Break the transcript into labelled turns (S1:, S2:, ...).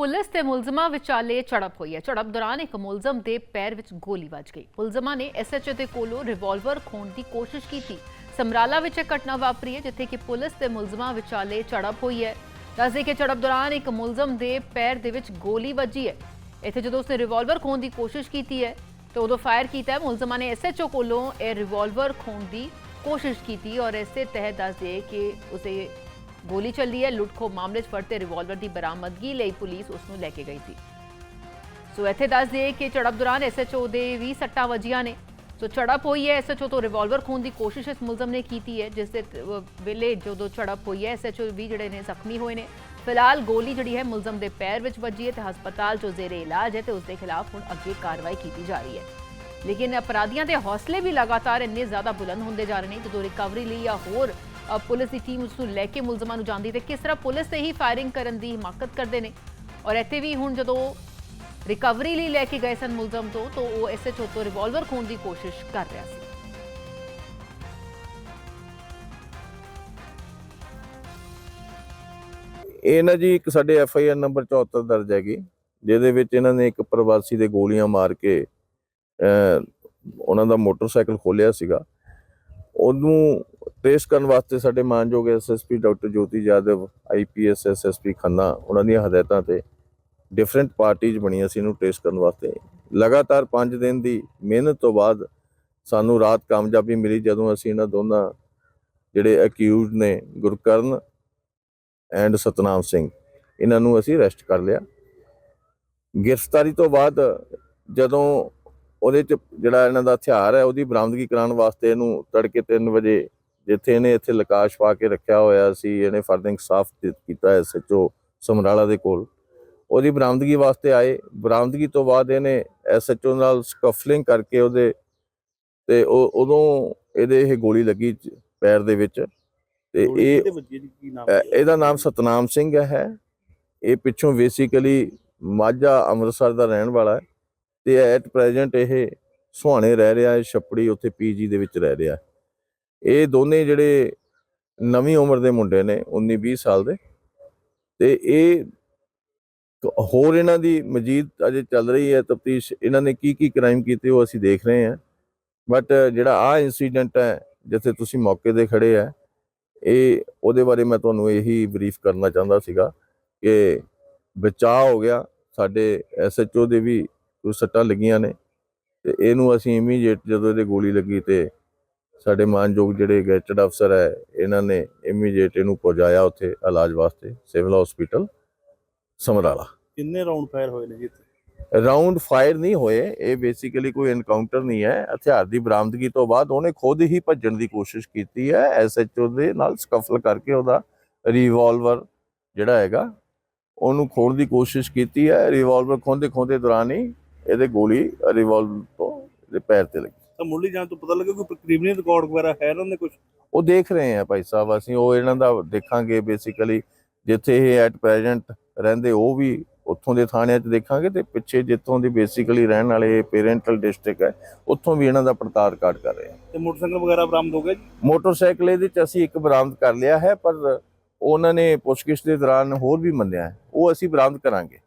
S1: Police ਤੇ ਮੁਲਜ਼ਮਾਂ ਵਿਚਾਲੇ ਝੜਪ ਹੋਈ ਹੈ। ਝੜਪ ਦੌਰਾਨ ਇੱਕ ਮੁਲਜ਼ਮ ਦੇ ਪੈਰ ਵਿੱਚ ਗੋਲੀ ਵੱਜ ਗਈ। ਮੁਲਜ਼ਮਾਂ ਨੇ ਐਸਐਚਓ ਦੇ ਕੋਲੋਂ ਰਿਵਾਲਵਰ ਖੋਣ ਦੀ ਕੋਸ਼ਿਸ਼ ਕੀਤੀ। ਸਮਰਾਲਾ ਵਿੱਚ ਇਹ ਘਟਨਾ ਵਾਪਰੀ ਹੈ, ਜਿੱਥੇ ਕਿ ਪੁਲਿਸ ਤੇ ਮੁਲਜ਼ਮਾਂ ਵਿਚਾਲੇ ਝੜਪ ਹੋਈ ਹੈ। ਦੱਸਦੇ ਕਿ ਝੜਪ ਦੌਰਾਨ ਇੱਕ ਮੁਲਜ਼ਮ ਦੇ ਪੈਰ ਦੇ ਵਿੱਚ ਗੋਲੀ ਵੱਜੀ ਹੈ। ਇੱਥੇ ਜਦੋਂ ਉਸਨੇ ਰਿਵਾਲਵਰ ਖੋਣ ਦੀ ਕੋਸ਼ਿਸ਼ ਕੀਤੀ ਹੈ, ਤੇ ਉਦੋਂ ਫਾਇਰ ਕੀਤਾ ਹੈ, ਮੁਲਜ਼ਮਾਂ ਨੇ ਐਸਐਚਓ ਕੋਲੋਂ ਇਹ ਰਿਵਾਲਵਰ ਖੋਣ ਦੀ ਕੋਸ਼ਿਸ਼ ਕੀਤੀ ਔਰ ਇਸੇ ਤਹਿਤ ਦੱਸਦੇ ਕਿ ਉਸੇ ਗੋਲੀ ਚੱਲੀ ਹੈ ਲੁੱਟਖੋ ਮਾਮਲੇ 'ਚ ਫੜਤੇ ਰਿਵਾਲਵਰ ਦੀ ਬਰਾਮਦਗੀ ਲਈ ਪੁਲਿਸ ਉਸ ਨੂੰ ਲੈ ਕੇ ਗਈ ਸੀ। ਸੋ ਇੱਥੇ ਦੱਸ ਦਈਏ ਕਿ ਝੜਪ ਦੌਰਾਨ ਐਸਐਚਓ ਦੇ ਵੀ ਸੱਟਾਂ ਵੱਜੀਆਂ ਨੇ। ਸੋ ਝੜਪ ਹੋਈ ਹੈ ਐਸਐਚਓ ਤੋਂ ਰਿਵਾਲਵਰ ਖੋਣ ਦੀ ਕੋਸ਼ਿਸ਼ ਇਸ ਮੁਲਜ਼ਮ ਨੇ ਕੀਤੀ ਹੈ, ਜਿਸ ਦੇ ਵੇਲੇ ਜਦੋਂ ਝੜਪ ਹੋਈ ਹੈ ਐਸਐਚਓ ਵੀ ਜਿਹੜੇ ਨੇ ਜ਼ਖਮੀ ਹੋਏ ਨੇ। ਫਿਲਹਾਲ ਗੋਲੀ ਜਿਹੜੀ ਹੈ ਮੁਲਜ਼ਮ ਦੇ ਪੈਰ ਵਿੱਚ ਵੱਜੀ ਹੈ ਤੇ ਹਸਪਤਾਲ 'ਚੋਂ ਜ਼ੇਰੇ ਇਲਾਜ ਹੈ ਤੇ ਉਸ ਦੇ ਖਿਲਾਫ ਹੁਣ ਅੱਗੇ ਕਾਰਵਾਈ ਕੀਤੀ ਜਾ ਰਹੀ ਹੈ। ਲੇਕਿਨ ਅਪਰਾਧੀਆਂ ਦੇ ਹੌਸਲੇ ਵੀ ਲਗਾਤਾਰ ਇੰਨੇ ਜ਼ਿਆਦਾ ਬੁਲੰਦ ਹੁੰਦੇ ਜਾ ਰਹੇ ਨੇ, ਜਦੋਂ ਰਿਕਵਰੀ ਲਈ ਜਾਂ ਹੋਰ ਪੁਲਿਸ ਦੀ ਟੀਮ ਉਸ ਨੂੰ ਲੈ ਕੇ ਮੁਲਜ਼ਮਾਂ ਨੂੰ ਜਾਂਦੀ ਤੇ ਕਿਸ ਤਰ੍ਹਾਂ ਪੁਲਿਸ ਤੇ ਹੀ ਫਾਇਰਿੰਗ ਕਰਨ ਦੀ ਹਿਮਾਕਤ ਕਰਦੇ ਨੇ। ਔਰ ਇੱਥੇ ਵੀ ਹੁਣ ਜਦੋਂ ਰਿਕਵਰੀ ਲਈ ਲੈ ਕੇ ਗਏ ਸਨ ਮੁਲਜ਼ਮ ਤੋਂ ਤਾਂ ਉਹ ਐਸਐਚਓ ਤੋਂ ਰਿਵਾਲਵਰ ਖੋਣ ਦੀ ਕੋਸ਼ਿਸ਼ ਕਰ ਰਿਹਾ ਸੀ।
S2: ਇਹ ਨਾ ਜੀ ਇੱਕ ਸਾਡੇ ਐਫ ਆਈ ਆਰ ਨੰਬਰ 74 ਦਰਜ ਹੈਗੀ ਜਿਹਦੇ ਵਿੱਚ ਇਹਨਾਂ ਨੇ ਇੱਕ ਪ੍ਰਵਾਸੀ ਦੇ ਗੋਲੀਆਂ ਮਾਰ ਕੇ ਅਹ, ਉਹਨਾਂ ਦਾ ਮੋਟਰਸਾਈਕਲ ਖੋਲਿਆ ਸੀਗਾ। ਉਹਨੂੰ ਟ੍ਰੇਸ ਕਰਨ ਵਾਸਤੇ ਸਾਡੇ ਮਾਨਯੋਗ SSP doctor Jyoti Jadhav IPS SSP Khanna, ਉਹਨਾਂ ਦੀਆਂ ਹਦਾਇਤਾਂ ਤੇ ਡਿਫਰੈਂਟ ਪਾਰਟੀਆਂ ਬਣੀਆਂ ਸੀ ਇਹਨੂੰ ਟ੍ਰੇਸ ਕਰਨ ਵਾਸਤੇ। ਲਗਾਤਾਰ 5 ਦਿਨ ਦੀ ਮਿਹਨਤ ਤੋਂ ਬਾਅਦ ਸਾਨੂੰ ਰਾਤ ਕਾਮਯਾਬੀ ਮਿਲੀ ਜਦੋਂ ਅਸੀਂ ਇਹਨਾਂ ਦੋਨਾਂ ਜਿਹੜੇ ਅਕਿਊਜ਼ਡ ਨੇ, ਗੁਰਕਰਨ ਐਂਡ ਸਤਨਾਮ ਸਿੰਘ, ਇਹਨਾਂ ਨੂੰ ਅਸੀਂ ਅਰੈਸਟ ਕਰ ਲਿਆ। ਗ੍ਰਿਫਤਾਰੀ ਤੋਂ ਬਾਅਦ ਜਦੋਂ ਉਹਦੇ ਚ ਜਿਹੜਾ ਇਹਨਾਂ ਦਾ ਹਥਿਆਰ ਹੈ, ਉਹਦੀ ਬਰਾਮਦਗੀ ਕਰਾਉਣ ਵਾਸਤੇ ਇਹਨੂੰ ਤੜਕੇ 3 ਵਜੇ ਜਿੱਥੇ ਇਹਨੇ ਇੱਥੇ ਲਕਾਸ਼ ਪਾ ਕੇ ਰੱਖਿਆ ਹੋਇਆ ਸੀ ਇਹਨੇ ਫਰਦਿੰਗ ਸਾਫ਼ ਕੀਤਾ ਐਸਐਚਓ ਸਮਰਾਲਾ ਦੇ ਕੋਲ। ਉਹਦੀ ਬਰਾਮਦਗੀ ਵਾਸਤੇ ਆਏ। ਬਰਾਮਦਗੀ ਤੋਂ ਬਾਅਦ ਇਹਨੇ ਐਸਐਚਓ ਨਾਲ ਸਕਫਲਿੰਗ ਕਰਕੇ ਉਹਦੇ ਤੇ ਉਹ ਉਦੋਂ ਇਹਦੇ ਇਹ ਗੋਲੀ ਲੱਗੀ ਪੈਰ ਦੇ ਵਿੱਚ। ਤੇ ਇਹ ਇਹਦਾ? ਨਾਮ ਸਤਨਾਮ ਸਿੰਘ ਹੈ। ਇਹ ਪਿੱਛੋਂ ਬੇਸਿਕਲੀ ਮਾਝਾ ਅੰਮ੍ਰਿਤਸਰ ਦਾ ਰਹਿਣ ਵਾਲਾ ਹੈ। ਤੇ ਐਟ ਪ੍ਰੈਜ਼ੈਂਟ ਇਹ ਸੁਹਾਣੇ ਰਹਿ ਰਿਹਾ ਹੈ। ਛੱਪੜੀ ਉੱਥੇ ਪੀਜੀ ਦੇ ਵਿੱਚ ਰਹਿ ਰਿਹਾ ਹੈ। ਇਹ ਦੋਨੇ ਜਿਹੜੇ ਨਵੀਂ ਉਮਰ ਦੇ ਮੁੰਡੇ ਨੇ 19 20 ਸਾਲ ਦੇ, ਤੇ ਇਹ ਹੋਰ ਇਹਨਾਂ ਦੀ ਮਜੀਦ ਅਜੇ ਚੱਲ ਰਹੀ ਹੈ ਤਫਤੀਸ਼, ਇਹਨਾਂ ਨੇ ਕੀ ਕੀ ਕ੍ਰਾਈਮ ਕੀਤੇ ਉਹ ਅਸੀਂ ਦੇਖ ਰਹੇ ਹਾਂ ਬਟ ਜਿਹੜਾ ਆ ਇਨਸੀਡੈਂਟ ਹੈ, ਜਿੱਥੇ ਤੁਸੀਂ ਮੌਕੇ ਤੇ ਖੜੇ ਆ ਇਹ ਉਹਦੇ ਬਾਰੇ ਮੈਂ ਤੁਹਾਨੂੰ ਇਹੀ ਬਰੀਫ ਕਰਨਾ ਚਾਹੁੰਦਾ ਸੀਗਾ ਕਿ ਬਚਾਅ ਹੋ ਗਿਆ, ਸਾਡੇ ਐਸਐਚਓ ਦੇ ਵੀ ਕੁਝ ਸੱਟਾਂ ਲੱਗੀਆਂ ਨੇ, ਤੇ ਇਹਨੂੰ ਅਸੀਂ ਇਮੀਡੀਏਟ ਜਦੋਂ ਇਹਦੇ ਗੋਲੀ ਲੱਗੀ ਤੇ ਸਾਡੇ ਮਾਨਯੋਗ ਜਿਹੜੇ ਗੈਸਟਡ ਅਫਸਰ ਹੈ ਇਹਨਾਂ ਨੇ ਇਮੀਡੀਏਟ ਇਹਨੂੰ ਪਹੁੰਚਾਇਆ ਉੱਥੇ ਇਲਾਜ ਵਾਸਤੇ ਸਿਵਲ ਹਸਪੀਟਲ ਸਮਰਾਲਾ।
S3: ਕਿੰਨੇ ਰਾਉਂਡ ਫਾਇਰ ਹੋਏ ਨੇ ਜੀ ਇੱਥੇ?
S2: ਰਾਉਂਡ ਫਾਇਰ ਨਹੀਂ ਹੋਏ ਇਹ ਬੇਸਿਕਲੀ ਕੋਈ ਐਨਕਾਊਂਟਰ ਨਹੀਂ ਹੈ। ਹਥਿਆਰ ਦੀ ਬਰਾਮਦਗੀ ਤੋਂ ਬਾਅਦ ਉਹਨੇ ਖੁਦ ਹੀ ਭੱਜਣ ਦੀ ਕੋਸ਼ਿਸ਼ ਕੀਤੀ ਹੈ। ਐਸਐਚਓ ਦੇ ਨਾਲ ਸਕਫਲ ਕਰਕੇ ਉਹਦਾ ਰਿਵਾਲਵਰ ਜਿਹੜਾ ਹੈਗਾ ਉਹਨੂੰ ਖੋਣ ਦੀ ਕੋਸ਼ਿਸ਼ ਕੀਤੀ ਹੈ। ਰਿਵਾਲਵਰ ਖੋਂਦੇ ਖੋਂਦੇ ਦੌਰਾਨ ਹੀ ਇਹਦੇ ਗੋਲੀ ਰਿਵਾਲਵਰ ਤੋਂ ਇਹਦੇ ਪੈਰ ਤੇ ਲੱਗੀ।
S3: ਤਾਂ ਮੁੱਢਲੀ ਜਾਂਚ ਤੋਂ ਪਤਾ ਲੱਗਾ ਕੋਈ ਕ੍ਰਿਮੀਨਲ ਰਿਕਾਰਡ ਵਗੈਰਾ ਹੈ ਇਹਨਾਂ ਦੇ ਕੁਝ
S2: ਉਹ ਦੇਖ ਰਹੇ ਆ ਭਾਈ ਸਾਹਿਬ ਅਸੀਂ ਉਹ ਇਹਨਾਂ ਦਾ ਦੇਖਾਂਗੇ ਬੇਸਿਕਲੀ ਜਿੱਥੇ ਇਹ ਐਟ ਪ੍ਰੈਜ਼ੈਂਟ ਰਹਿੰਦੇ ਉਹ ਵੀ ਉੱਥੋਂ ਦੇ ਥਾਣਿਆਂ 'ਚ ਦੇਖਾਂਗੇ ਤੇ ਪਿੱਛੇ ਜਿੱਥੋਂ ਦੀ ਬੇਸਿਕਲੀ ਰਹਿਣ ਵਾਲੇ ਪੇਰੈਂਟਲ ਡਿਸਟ੍ਰਿਕਟ ਹੈ ਉੱਥੋਂ ਵੀ ਇਹਨਾਂ ਦਾ ਪੜਤਾਲ ਕਾਰਡ ਕਰ ਰਹੇ ਆ
S3: ਤੇ ਮੋਟਰਸਾਈਕਲ ਵਗੈਰਾ ਬਰਾਮਦ ਹੋ ਗਿਆ ਜੀ?
S2: ਮੋਟਰਸਾਈਕਲ ਇਹਦੇ 'ਚ ਅਸੀਂ ਇੱਕ ਬਰਾਮਦ ਕਰ ਲਿਆ ਹੈ ਪਰ ਉਹਨਾਂ ਨੇ ਪੁੱਛਗਿੱਛ ਦੇ ਦੌਰਾਨ ਹੋਰ ਵੀ ਮੰਨਿਆ ਹੈ ਉਹ ਅਸੀਂ ਬਰਾਮਦ ਕਰਾਂਗੇ।